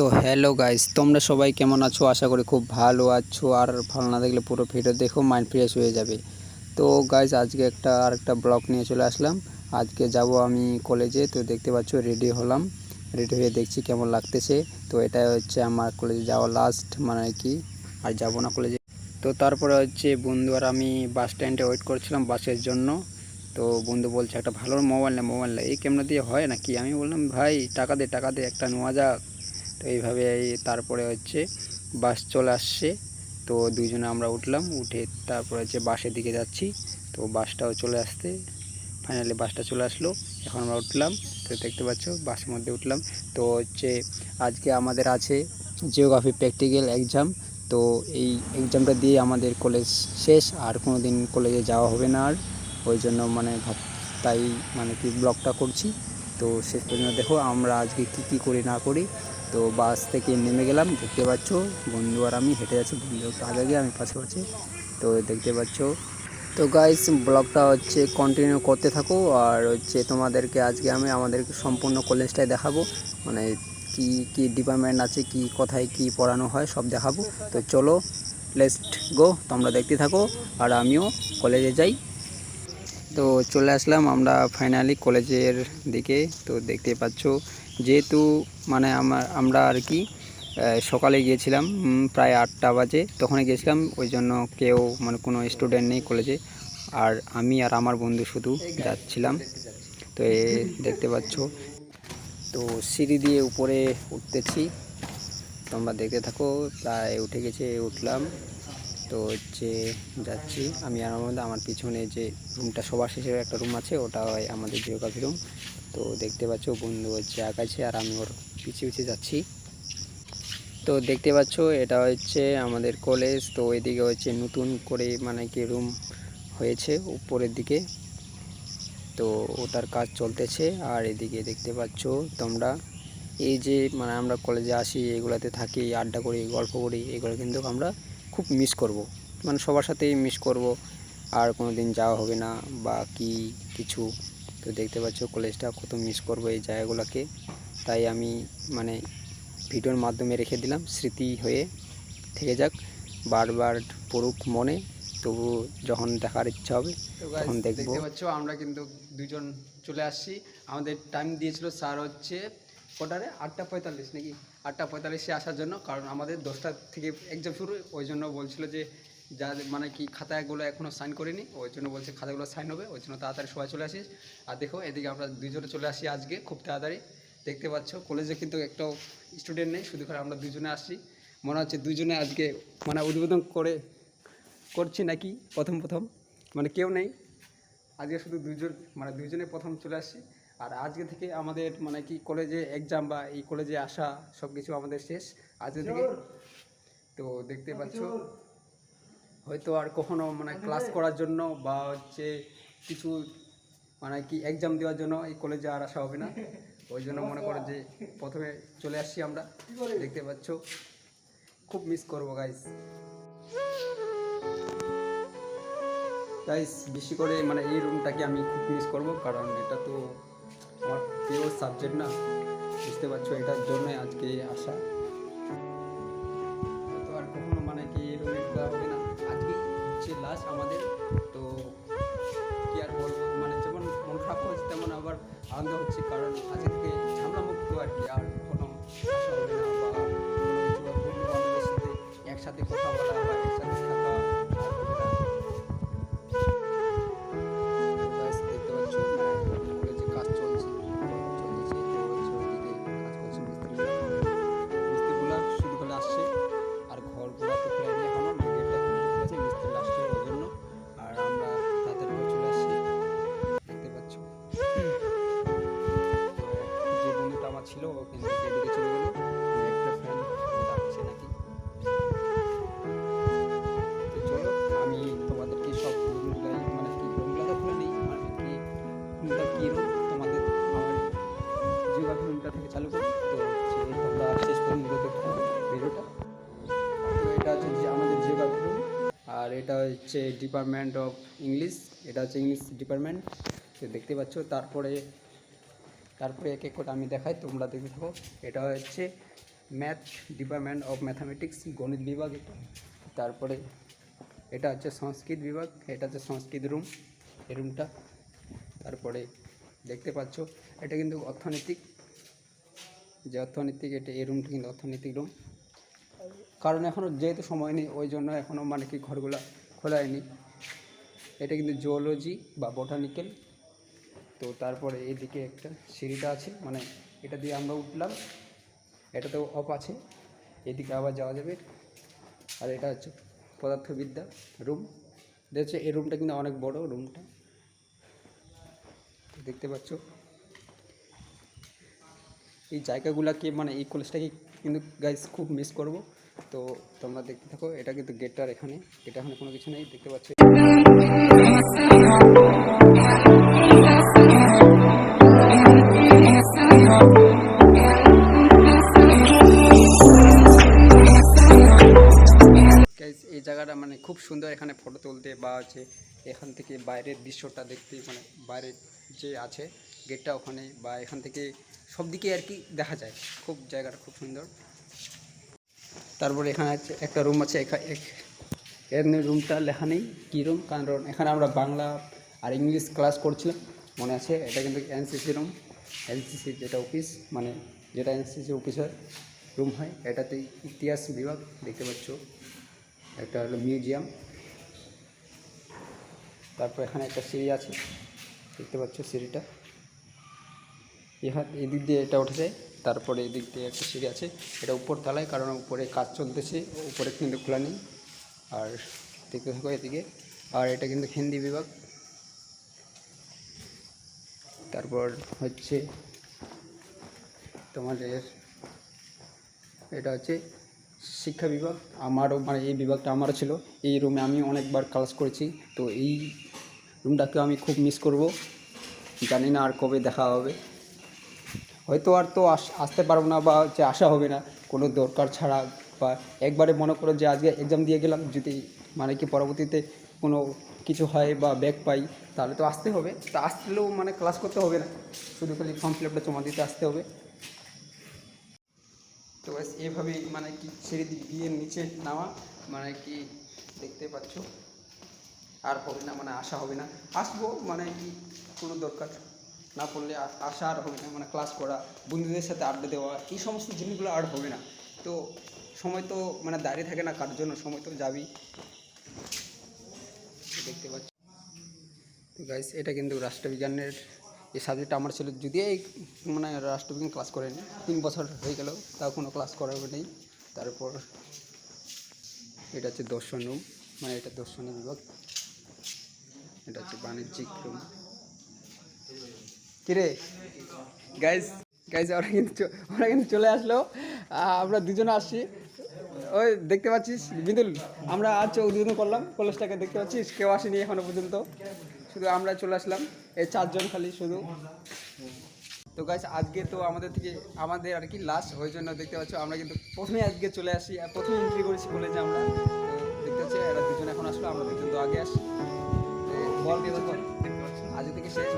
তো hello guys তোমরা সবাই কেমন আছো? আশা করি খুব ভালো আছো। আর ভালো না দেখলে পুরো ভিডিও দেখো মাইন্ড ফ্রেশ হয়ে যাবে। তো গাইস আজকে একটা আর একটা ব্লগ নিয়ে চলে আসলাম। আজকে যাব আমি কলেজে তো দেখতে পাচ্ছ রেডি হলাম। রেডি হয়ে দেখছি কেমন লাগতেছে। তো এটা হচ্ছে আমার কলেজে যাওয়া লাস্ট মানে কি, আর যাব না কলেজে তো তারপরে হচ্ছে বন্ধু আর আমি বাস স্ট্যান্ডে ওয়েট করছিলাম বাসের জন্য। তো বন্ধু বলছে, একটা ভালো মোবাইল না মোবাইল না। এই ক্যামেরা দিয়ে হয় নাকি? আমি বললাম, ভাই, টাকা দে টাকা দে, একটা নেওয়া যাক। তো এইভাবে তারপরে হচ্ছে বাস চলে আসছে। তো দুইজনে আমরা উঠলাম, উঠে তারপরে হচ্ছে বাসের দিকে যাচ্ছি। তো বাসটাও চলে আসতে ফাইনালি বাসটা চলে আসলো। এখন আমরা উঠলাম, তো দেখতে পাচ্ছ বাসের মধ্যে উঠলাম। তো হচ্ছে আজকে আমাদের আছে জিওগ্রাফি প্র্যাকটিক্যাল এক্সাম তো এই এক্সামটা দিয়ে আমাদের কলেজ শেষ, আর কোনো দিন কলেজে যাওয়া হবে না আর। ওই জন্য মানে ভাব, তাই মানে কি ব্লগটা করছি। তো শেষ পর্যন্ত দেখো আমরা আজকে কি কি করি না করি। তো বাস থেকে নেমে গেলাম, দেখতে পাচ্ছ বন্ধু আর আমি হেঁটে যাচ্ছি, বন্ধু আগে গিয়ে আমি পাশে পাচ্ছি তো দেখতে পাচ্ছ। তো গাইস ব্লগটা হচ্ছে কন্টিনিউ করতে থাকো আর হচ্ছে তোমাদেরকে আজকে আমি আমাদেরকে সম্পূর্ণ কলেজটাই দেখাবো মানে কি কি ডিপার্টমেন্ট আছে, কি কোথায় কি পড়ানো হয় সব দেখাবো। তো চলো লেস্ট গো তোমরা দেখতে থাকো আর আমিও কলেজে যাই। তো চলে আসলাম আমরা ফাইনালি কলেজের দিকে, তো দেখতে পাচ্ছ যেহেতু মানে আমার, আমরা আর কি সকালে গিয়েছিলাম প্রায় আটটা বাজে, তখনই গিয়েছিলাম, ওই জন্য কেউ মানে কোনো স্টুডেন্ট নেই কলেজে আর আমি আর আমার বন্ধু শুধু যাচ্ছিলাম। তো এ দেখতে পাচ্ছ, তো সিঁড়ি দিয়ে উপরে উঠতেছি। তোমরা দেখতে থাকো, প্রায় উঠে গেছে, উঠলাম। তো হচ্ছে যাচ্ছি। আমি আর আমার আমার পিছনে যে রুমটা সবার শেষের একটা রুম আছে, ওটা হয় আমাদের জিওগ্রাফি রুম তো দেখতে পাচ্ছ বন্ধু হচ্ছে আঁকাছে আর আমি ওর পিছিয়ে পিছিয়ে যাচ্ছি। তো দেখতে পাচ্ছ এটা হচ্ছে আমাদের কলেজ তো এদিকে হচ্ছে নতুন করে মানে কি রুম হয়েছে উপরের দিকে। তো ওটার কাজ চলতেছে, আর এদিকে দেখতে পাচ্ছ তোমরা এই যে মানে আমরা কলেজে আসি, এগুলাতে থাকি, আড্ডা করি, গল্প করি, এগুলো কিন্তু আমরা খুব মিস করব। মানে সবার সাথেই মিস করব। আর কোনো দিন যাওয়া হবে না বা কি কিছু। তো দেখতে পাচ্ছ কলেজটা কত মিস করব এই জায়গাগুলোকে। তাই আমি মানে ভিডিওর মাধ্যমে রেখে দিলাম স্মৃতি হয়ে থেকে যাক বারবার পড়ুক মনে তবু যখন দেখার ইচ্ছা হবে তখন দেখব। দেখতে পাচ্ছ আমরা কিন্তু দুজন চলে আসছি। আমাদের টাইম দিয়েছিল স্যার হচ্ছে কটারে আটটা পঁয়তাল্লিশ নাকি? আটটা পঁয়তাল্লিশে আসার জন্য, কারণ আমাদের দশটা থেকে এক্সাম শুরু, ওই জন্য বলছিল যে যা মানে কি খাতাগুলো এখনও সাইন করিনি, ওই জন্য বলছে খাতাগুলো সাইন হবে, ওই জন্য তাড়াতাড়ি সবাই চলে আসিস। আর দেখো, এদিকে আমরা দুজনে চলে আসি আজকে, খুব তাড়াতাড়ি। দেখতে পাচ্ছ কলেজে কিন্তু একটাও স্টুডেন্ট নেই, শুধু করে আমরা দুজনে আসছি। মনে হচ্ছে দুজনে আজকে মানে উদ্বোধন করে, করছি নাকি প্রথম প্রথম? মানে কেউ নেই। আজকে শুধু দুজন মানে দুজনে প্রথম চলে আসছি। আর আজকে থেকে আমাদের মানে কি কলেজে এক্সাম বা এই কলেজে আসা সব কিছু আমাদের শেষ। আজকে থেকে তো দেখতে পাচ্ছ হয়তো আর কখনো মানে ক্লাস করার জন্য বা হচ্ছে কিছু মানে কি এক্সাম দেওয়ার জন্য এই কলেজে আর আসা হবে না। ওই জন্য মনে করো যে প্রথমে চলে আসছি আমরা। দেখতে পাচ্ছ খুব মিস করব গাইস গাইস বেশি করে মানে এই রুমটাকে আমি খুব মিস করব কারণ এটা তো প্রিয় সাবজেক্ট না, বুঝতে পারছ, এটার জন্যই আজকে আসা তো আর কখনো মানে কি এই রুমে হবে না। আজকে হচ্ছে লাস্ট আমাদের, তো কি আর বলব মানে যেমন মন খারাপ হচ্ছে তেমন আবার আনন্দ হচ্ছে, কারণ আজকে ঝামেলা মুক্ত আর কি, আর কোনো একসাথে কথা বলা হচ্ছে ডিপার্টমেন্ট অফ ইংলিশ এটা হচ্ছে ইংলিশ ডিপার্টমেন্ট দেখতে পাচ্ছ, তারপরে তারপরে এক এক করে আমি দেখাই, তোমরা দেখতে থাকো। এটা হচ্ছে ম্যাথ ডিপার্টমেন্ট অফ ম্যাথামেটিক্স গণিত বিভাগ তারপরে, এটা হচ্ছে সংস্কৃত বিভাগ, এটা হচ্ছে সংস্কৃত রুম এই রুমটা তারপরে, দেখতে পাচ্ছ, এটা কিন্তু অর্থনৈতিক। যে অর্থনৈতিক, এটা এই রুমটা কিন্তু অর্থনৈতিক রুম কারণ এখনও যেহেতু সময় নেই, ওই জন্য এখনও মানে কি ঘরগুলা খোলা হয়নি এটা কিন্তু জুওলজি বা বোটানিক্যাল তো তারপরে এদিকে একটা সিঁড়িটা আছে মানে এটা দিয়ে আমরা উঠলাম। এটা তো অফ আছে। এদিকে আবার যাওয়া যাবে। আর এটা হচ্ছে পদার্থবিদ্যা রুম দেখছে এই রুমটা কিন্তু অনেক বড় রুমটা দেখতে পাচ্ছ? এই জায়গাগুলোকে মানে এই কলেজটাকে কিন্তু গাইস খুব মিস করব। তো তোমরা দেখতে থাকো, এটা কিন্তু গেটটার এখানে, এটা এখানে কোনো কিছু নেই, দেখতে পাচ্ছ। এই জায়গাটা মানে খুব সুন্দর, এখানে ফটো তুলতে বা হচ্ছে এখান থেকে বাইরের দৃশ্যটা দেখতে মানে বাইরের যে আছে, গেটটা ওখানে বা এখান থেকে সব দিকে আর কি দেখা যায়। খুব জায়গাটা খুব সুন্দর। তারপরে এখানে আছে, একটা রুম আছে এখানে রুমটা লেখা নেই, কী রুম কারণ এখানে আমরা বাংলা আর ইংলিশ ক্লাস করছিলাম, মনে আছে? এটা কিন্তু এনসিসি রুম এনসিসি যেটা অফিস মানে যেটা এনসিসি অফিসের রুম হয় এটাতে ইতিহাস বিভাগ, দেখতে পাচ্ছ। একটা হলো মিউজিয়াম তারপর এখানে একটা সিঁড়ি আছে, দেখতে পাচ্ছ সিঁড়িটা। এখান এদিক দিয়ে এটা উঠে যায়। তারপরে এদিক দিয়ে একটা সিঁড়ি আছে, এটা উপর তলায়, কারণ উপরে কাজ চলতেছে, উপরে কিন্তু খোলা নেই। আর দেখতে থাকো এদিকে। আর এটা কিন্তু হিন্দি বিভাগ। তারপর হচ্ছে তোমাদের, এটা হচ্ছে শিক্ষা বিভাগ। আমারও মানে এই বিভাগটা আমারও ছিল। এই রুমে আমি অনেকবার ক্লাস করেছি, তো এই রুমটাকে আমি খুব মিস করব। জানি না আর কবে দেখা হবে। হয়তো আর তো আস- আসতে পারব না বা হচ্ছে আসা হবে না। কোনো দরকার ছাড়া বা একবারে মনে করো যে আজকে এক্সাম দিয়ে গেলাম, যদি মানে কি পরবর্তীতে কোনো কিছু হয় বা ব্যাক পাই, তাহলে তো আসতে হবে। তা আসলেও মানে ক্লাস করতে হবে না। শুধু খালি ফর্ম ফিল আপটা জমা দিতে আসতে হবে। তো ব্যাস, এভাবেই মানে কি সিঁড়ি দিয়ে নিচে নামা মানে কি দেখতে পাচ্ছ। আর হবে না মানে আসা হবে না। আসব মানে কি কোনো দরকার। না পড়লে আসা আর হবে না মানে ক্লাস করা, বন্ধুদের সাথে আড্ডা দেওয়া, এই সমস্ত জিনিসগুলো আর হবে না। তো সময় তো মানে দাঁড়িয়ে থাকে না কার জন্য, সময় তো যাবি দেখতে পাচ্ছ। তো গাইস এটা কিন্তু রাষ্ট্রবিজ্ঞানের এই সাবজেক্ট আমার ছিল। যদি এই মানে রাষ্ট্রবিজ্ঞান ক্লাস করেনি, তিন বছর হয়ে গেল, তাও কোনো ক্লাস করার নেই। তারপর এটা হচ্ছে দর্শন রুম মানে এটা দর্শনের বিভাগ। এটা হচ্ছে বাণিজ্যিক রুম কিরে? গাইজ গাইজ ওরা কিন্তু ওরা কিন্তু চলে আসলো। আমরা দুজনে আসছি। ওই, দেখতে পাচ্ছিস? বিন্দুল আমরা আজ উদ্বোধন করলাম। কলেজটাকে দেখতে পাচ্ছিস? কেউ আসেনি এখনও পর্যন্ত। শুধু আমরা চলে আসলাম। এই চারজন খালি শুধু। তো গাইস আজকে তো আমাদের থেকে, আমাদের আর কি লাস্ট ওই জন্য দেখতে পাচ্ছ, আমরা কিন্তু প্রথমে আজকে চলে আসি, আর প্রথমে এন্ট্রি করেছি কলেজে আমরা। দেখতে পাচ্ছি, এরা দুজন এখন আসলো, আমরা দুজন তো আগে আসি। বল বল আজ থেকে শেষ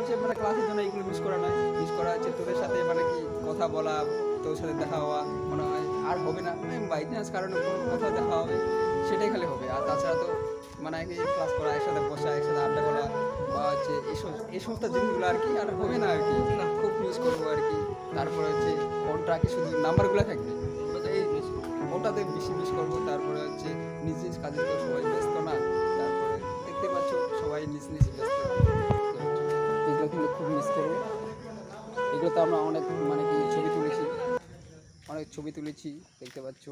বিশেষ করে মনটা খারাপ হচ্ছে মানে ক্লাসের জন্য এইগুলো মিস করা নয়। মিস করা হচ্ছে তোদের সাথে মানে কি কথা বলা, তোর সাথে দেখা হওয়া মনে হয়। আর হবে না বাই চান্স কারণে কোনো কোথাও দেখা হবে, সেটাই খালি হবে। আর তাছাড়া তো মানে কি ক্লাস করা, একসাথে বসা, একসাথে আড্ডা করা বা হচ্ছে এই সমস্ত জিনিসগুলো আর কি, আর হবে না আর কি। খুব মিস করব আর কি। তারপরে হচ্ছে ফোনটা কি শুধু নাম্বারগুলো থাকবে। ওটাতে বেশি মিস করব। তারপরে হচ্ছে নিজ নিজ কাজে তো সবাই আমরা অনেক মানে কি, ছবি তুলেছি। অনেক ছবি তুলেছি, দেখতে পাচ্ছ।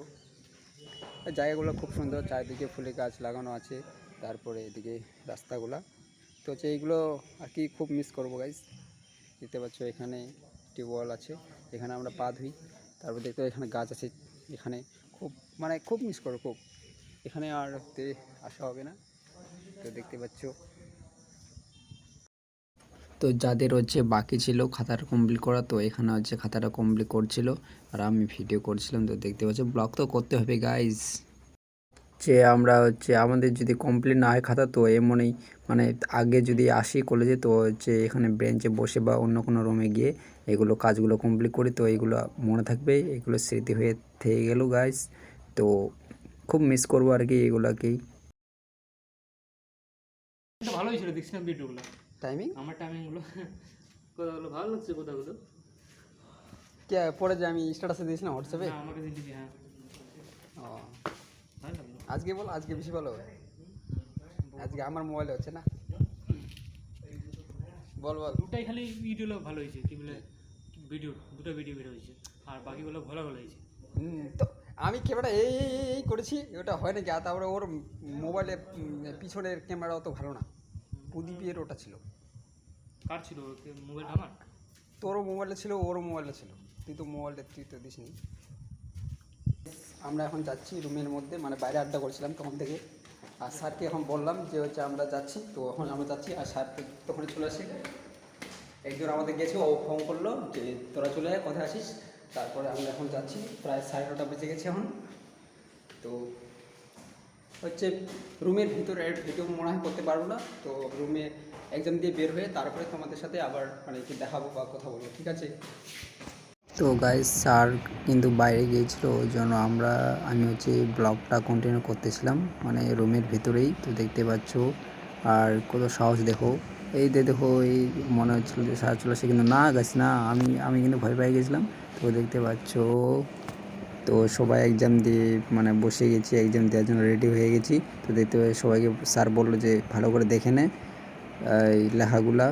জায়গাগুলো খুব সুন্দর, চারিদিকে ফুলের গাছ লাগানো আছে, তারপরে এদিকে রাস্তাগুলা। তো হচ্ছে এইগুলো আর কি খুব মিস করব গাইজ দেখতে পাচ্ছ এখানে টিউবওয়েল আছে, এখানে আমরা পা ধুই, তারপর দেখতে এখানে গাছ আছে, এখানে খুব মানে খুব মিস করব খুব। এখানে আর আসা হবে না। তো দেখতে পাচ্ছ তো যাদের হচ্ছে বাকি ছিল খাতাটা কমপ্লিট করা, তো এখানে হচ্ছে খাতাটা কমপ্লিট করছিল। আর আমি ভিডিও করছিলাম, তো দেখতে পাচ্ছি ব্লগ তো করতে হবে গাইজ যে আমরা হচ্ছে, আমাদের যদি কমপ্লিট না হয় খাতা, তো এমনই মানে আগে যদি আসি কলেজে তো হচ্ছে এখানে বেঞ্চে বসে বা অন্য কোনো রুমে গিয়ে এগুলো কাজগুলো কমপ্লিট করি, তো এগুলো মনে থাকবে, এগুলো স্মৃতি হয়ে থেকে গেল গাইস তো খুব মিস করব আর কি এগুলোকেই। ভালোই ছিল দেখছিলাম ভিডিওগুলো টাইমিং আমার টাইমিংগুলো কথাগুলো ভালো লাগছে কথাগুলো। কে পরে যে আমি স্ট্যাটাসে দিয়েছিলাম হোয়াটসঅ্যাপে হ্যাঁ আমাকে দিদি হ্যাঁ। ও। আজকে বল আজকে বেশি ভালো হবে? আজকে আমার মোবাইলে হচ্ছে না? বল বল। দুটাই খালি ভিডিওগুলো ভালো হয়েছে কি বলে ভিডিও দুটো ভিডিও বের হয়েছে আর বাকিগুলো ভালো ভালো হয়েছে। হুম, তো আমি ক্যামেরা এই এই করেছি ওটা হয় নাকি? আর তারপরে ওর মোবাইলে পিছনের ক্যামেরা অত ভালো না। প্রদীপের ওটা ছিল। কার ছিল? মোবাইলটা আমার? তোরও মোবাইলে ছিল ওরও মোবাইলে ছিল। তুই তো মোবাইলটা তুই তো দিসনি। আমরা এখন যাচ্ছি রুমের মধ্যে মানে বাইরে আড্ডা করছিলাম তখন থেকে। আর স্যারকে এখন বললাম যে হচ্ছে আমরা যাচ্ছি তো এখন আমরা যাচ্ছি আর স্যার তখন চলে আসে। একজন আমাদের গেছে ও ফোন করল যে তোরা চলে আয় কোথায় আসিস। তারপরে আমরা এখন যাচ্ছি প্রায় সাড়ে নটা বেজে গেছে এখন। তো হচ্ছে রুমের ভিতরে ভিডিও মনে হয় করতে পারব না। তো রুমে এক্সাম দিয়ে বের হয়ে তারপরে তোমাদের সাথে আবার মানে কি দেখাবো বা কথা বলব, ঠিক আছে? তো গাইস স্যার কিন্তু বাইরে গিয়েছিল, ওই জন্য আমরা, আমি হচ্ছে ব্লগটা কন্টিনিউ করতেছিলাম মানে রুমের ভিতরেই, তো দেখতে পাচ্ছ। আর কত সাহস দেখো। এই যে দেখো, এই মনে হচ্ছিল যে স্যার চলে আসে কিন্তু না গাছ না, আমি আমি কিন্তু ভয় পেয়ে গেছিলাম। তো দেখতে পাচ্ছ তো সবাই এক্সাম দিয়ে মানে বসে গেছি এক্সাম দেওয়ার জন্য রেডি হয়ে গেছি। তো দেখতে পাই সবাইকে স্যার বলল যে ভালো করে দেখে নে এই লেখাগুলা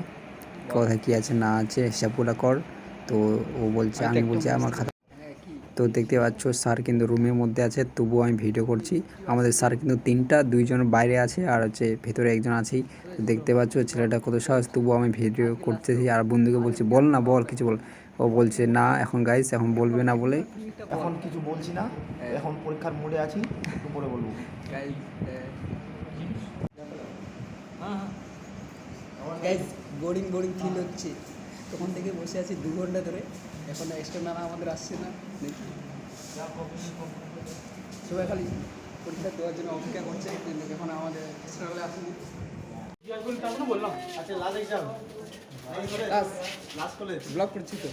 কোথায় কী আছে না আছে হিসাবগুলো কর। তো ও বলছে আমি বলছি আমার খাতা তো দেখতে পাচ্ছ স্যার কিন্তু রুমের মধ্যে আছে তবুও আমি ভিডিও করছি। আমাদের স্যার কিন্তু তিনটা দুইজন বাইরে আছে আর হচ্ছে ভেতরে একজন আছেই। তো দেখতে পাচ্ছ ছেলেটা কত সাহস তবুও আমি ভিডিও করতেছি। আর বন্ধুকে বলছি বল না বল কিছু বল। ও বলছে না এখন গাইস এখন বলবে না বলে। এখন কিছু বলছি না এখন পরীক্ষার মোড়ে আছি একটু পরে বলব। হ্যাঁ হ্যাঁ। গাইজ বোরিং বোরিং ফিল হচ্ছে। তখন থেকে বসে আছি দু ঘণ্টা ধরে। এখন এক্সট্রা নানা আমাদের আসছে না। দেখি। সবাই খালি পরীক্ষা দেওয়ার জন্য অপেক্ষা করছে। কিন্তু এখন আমাদের এক্সট্রা আসেনি। ব্লগ করছি তো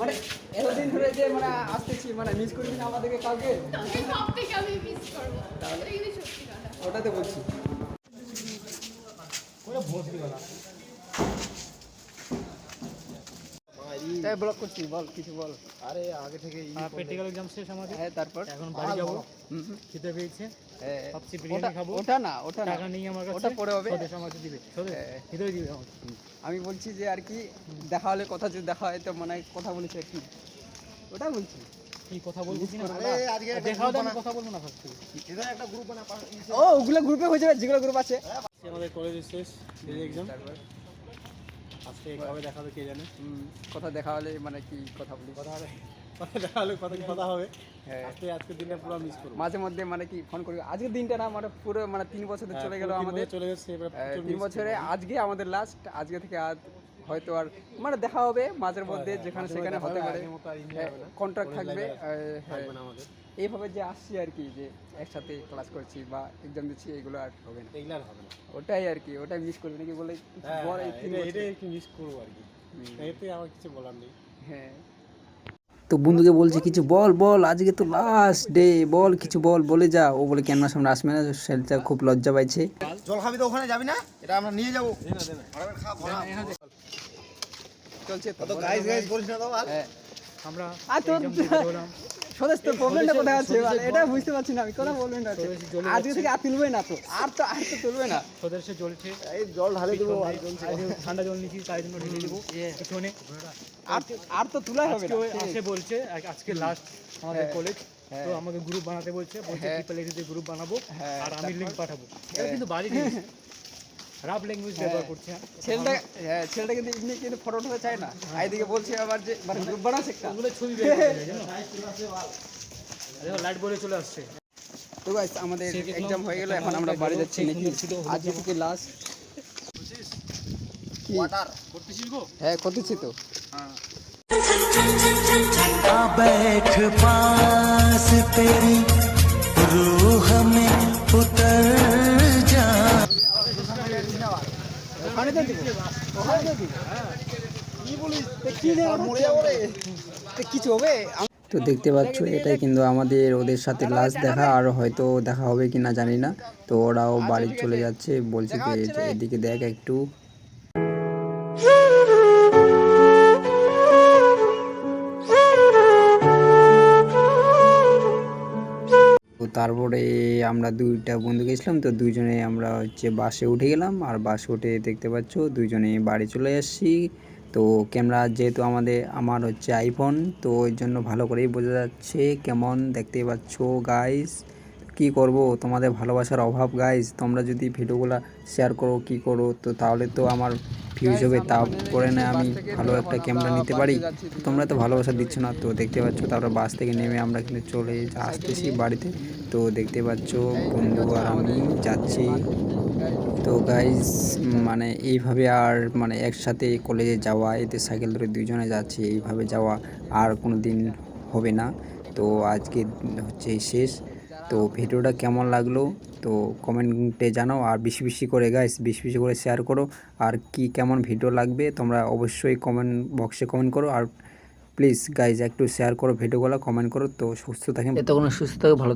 মানে এতদিন ধরে যে মানে আসতেছি মানে মিস করবি? না আমাদেরকে কাউকে তোকে সব থেকে আমি মিস করব এটা কিন্তু সত্যি কথা ওটাতে বলছি তাই ব্লগ করছি বল কিছু বল। আরে আগে থেকে প্র্যাকটিক্যাল এক্সাম শেষ আমাদের। হ্যাঁ তারপর? এখন বাড়ি যাব। খেতে পেয়েছে। হ্যাঁ, ভাবছি বিরিয়ানি খাব। ওটা না ওটা না। টাকা নেই আমার কাছে। ওটা পরে হবে। স্বদেশ আমাকে দিবে। স্বদেশ? হ্যাঁ। দিবে আমাকে। আমি বলছি যে আর কি দেখা হলে কথা যদি দেখা হয় তো মানে কথা বলেছি আর কি। ওটা বলছি। কি কথা বলব না? আরে আজকে একটা দেখাও আমি কথা বলব না ফার্স্ট এটা একটা গ্রুপ বানা ও ওগুলো গ্রুপে হয়ে যাবে যেগুলো গ্রুপ আছে। আমাদের কলেজের শেষ এক্সাম আজকে কবে দেখাবে কে জানে। কথা দেখা হলে মানে কি কথা বলি কথা হবে কথা দেখা হলে কথা কথা হবে? হ্যাঁ। আজকে আজকের দিনটা পুরো মিস করব। মাঝে মধ্যে মানে কি ফোন করি? আজকের দিনটা না মানে পুরো মানে তিন বছর চলে গেল আমাদের। চলে গেছে তিন বছরে আজকে আমাদের লাস্ট আজকে থেকে হয়তো আর মানে দেখা হবে মাঝের মধ্যে যেখানে সেখানে হতে পারে। কন্ট্রাক্ট থাকবে হ্যাঁ এইভাবে যে আসছি আর কি যে একসাথে ক্লাস করছি বা এক্সাম দিচ্ছি এগুলো আর হবে না। এগুলো আর হবে না। ওটাই আর কি ওটাই মিস করবে নাকি বলে হ্যাঁ, হ্যাঁ। এটাই একটু মিস করব আর কি। এতে আমার কিছু বলার নেই। হ্যাঁ। তো বন্ধুকে বলছে কিছু বল বল আজকে তো লাস্ট ডে বল কিছু বল বলে যা। ও বলে ক্যামেরার সামনে আসবে না ছেলেটা খুব লজ্জা পাইছে। জল খাবি তো ওখানে যাবি না? এটা আমরা নিয়ে যাব। ভরা। চলছে তো তো গাইস গাইস বলিস না তো হ্যাঁ। আমরা আর তোর exam দিতে হলাম। স্বদেশ তোর প্রবলেমটা কোথায় আছে? এটা বুঝতে পারছি না আমি কোথায় বলবেন না আজকে। থেকে আর তুলবে না তো। আর তো আর তো তুলবে না। স্বদেশে জ্বলছে এই জল ঢালে দেবো ঠান্ডা জল নিচ্ছি তাই জন্য ঢেলে দেবো। পিছনে। আর আর তো তুলাই হবে না। আসে বলছে আজকে লাস্ট আমাদের হ্যাঁ, কলেজ হ্যাঁ। তো আমাকে গ্রুপ বানাতে বলছে বলছে হ্যাঁ। ট্রিপল গ্রুপ বানাবো হ্যাঁ, আর আমি লিংক পাঠাবো। এটা কিন্তু বাড়ি রাফ ল্যাঙ্গুয়েজ ব্যবহার করছে হ্যাঁ। ছেলেটা হ্যাঁ ছেলেটা কিন্তু এমনি কিন্তু ফটো উঠাতে চায় না এইদিকে বলছে আবার যে মানে গ্রুপ বানাচ্ছে একটা ওগুলো ছবি বের করে দেয়, জানো দেখো লাইট বলে চলে আসছে তো গাইস আমাদের সে দেখলাম এক্সাম হয়ে গেল এখন আমরা বাড়ি যাচ্ছি নাকি আজকে থেকে লাস্ট কি হ্যাঁ করতেছি তো बैठ पास তো দেখতে পাচ্ছ, এটাই কিন্তু আমাদের ওদের সাথে লাস্ট দেখা, আর হয়তো দেখা হবে কিনা জানি না। তো ওরাও বাড়ি চলে যাচ্ছে, বলছে যে এদিকে দেখ একটু। তারপরে আমরা দুইটা বন্ধু গেছিলাম, তো দুইজনে আমরা হচ্ছে বাসে উঠে গেলাম। আর বাসে উঠে দেখতে পাচ্ছ দুইজনে বাড়ি চলে আসছি। তো ক্যামেরা যেহেতু আমাদের, আমার হচ্ছে আইফোন তো ওই জন্য ভালো করেই বোঝা যাচ্ছে কেমন দেখতে পাচ্ছ গাইস কি করব? তোমাদের ভালোবাসার অভাব গাইস তোমরা যদি ভিডিওগুলো শেয়ার করো, কি করো? তো তাহলে তো আমার ভিউজ হবে তারপরে না আমি ভালো একটা ক্যামেরা নিতে পারি। তোমরা তো ভালোবাসা দিচ্ছ না তো দেখতে পাচ্ছ তারপর বাস থেকে নেমে আমরা কিন্তু চলে আসতেছি বাড়িতে। তো দেখতে পাচ্ছ বন্ধু আর আমি যাচ্ছি। তো গাইজ মানে এইভাবে আর মানে একসাথে কলেজে যাওয়া এতে সাইকেল ধরে দুজনে যাচ্ছি এইভাবে যাওয়া আর কোনো দিন হবে না। তো আজকে হচ্ছে শেষ। তো ভিডিওটা কেমন লাগল? তো কমেন্টে জানাও। আর বেশি বেশি করে গাইস বেশি বেশি করে শেয়ার করো। আর কি কেমন ভিডিও লাগবে, তোমরা অবশ্যই কমেন্ট বক্সে কমেন্ট করো। আর প্লিজ গাইজ একটু শেয়ার করো ভিডিওগুলো কমেন্ট করো। তো সুস্থ থাকেন। এতক্ষণ সুস্থ থাকে, ভালো